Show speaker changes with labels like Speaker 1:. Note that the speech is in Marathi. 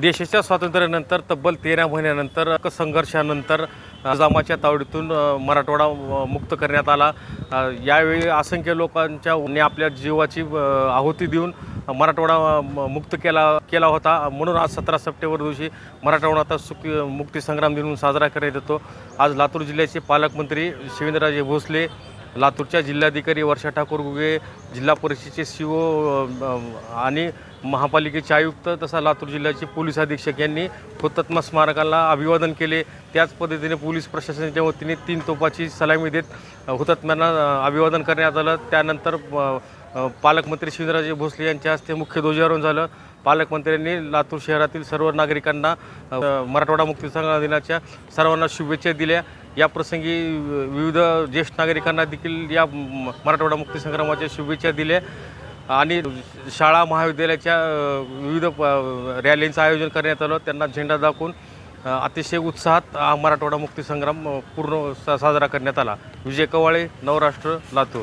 Speaker 1: देशाच्या स्वातंत्र्यानंतर तब्बल तेरा महिन्यानंतर संघर्षानंतर निजामाच्या तावडीतून मराठवाडा मुक्त करण्यात आला. यावेळी असंख्य लोकांच्या ने आपल्या जीवाची आहुती देऊन मराठवाडा मुक्त केला केला होता. म्हणून आज सतरा सप्टेंबर दिवशी मराठवाडा आता सुखी मुक्ती संग्राम दिन साजरा करण्यात येतो. आज लातूर जिल्ह्याचे पालकमंत्री शिवेंद्रराजे भोसले लातूरच्या जिल्हाधिकारी वर्षा ठाकूर गुगे जिल्हा परिषदेचे सी ओ आणि महापालिकेचे आयुक्त तसा लातूर जिल्ह्याचे पोलीस अधीक्षक यांनी हुतात्मा स्मारकाला अभिवादन केले. त्याच पद्धतीने पोलीस प्रशासनाच्या वतीने तीन तोपाची सलामी देत हुतात्म्यांना अभिवादन करण्यात आलं. त्यानंतर पालकमंत्री शिवराजे भोसले यांच्या हस्ते मुख्य ध्वजारोहण झालं. पालकमंत्र्यांनी लातूर शहरातील सर्व नागरिकांना मराठवाडा मुक्तिसंग्राम दिनाच्या सर्वांना शुभेच्छा दिल्या. या प्रसंगी विविध ज्येष्ठ नागरिकांना देखील या मराठवाडा मुक्तीसंग्रामाच्या शुभेच्छा दिल्या. आणि शाळा महाविद्यालयाच्या विविध प- रॅलींचं आयोजन करण्यात आलं. त्यांना झेंडा दाखवून अतिशय उत्साहात हा मराठवाडा मुक्तिसंग्राम पूर्ण सा साजरा करण्यात आला. विजय कवाळे नवराष्ट्र लातूर.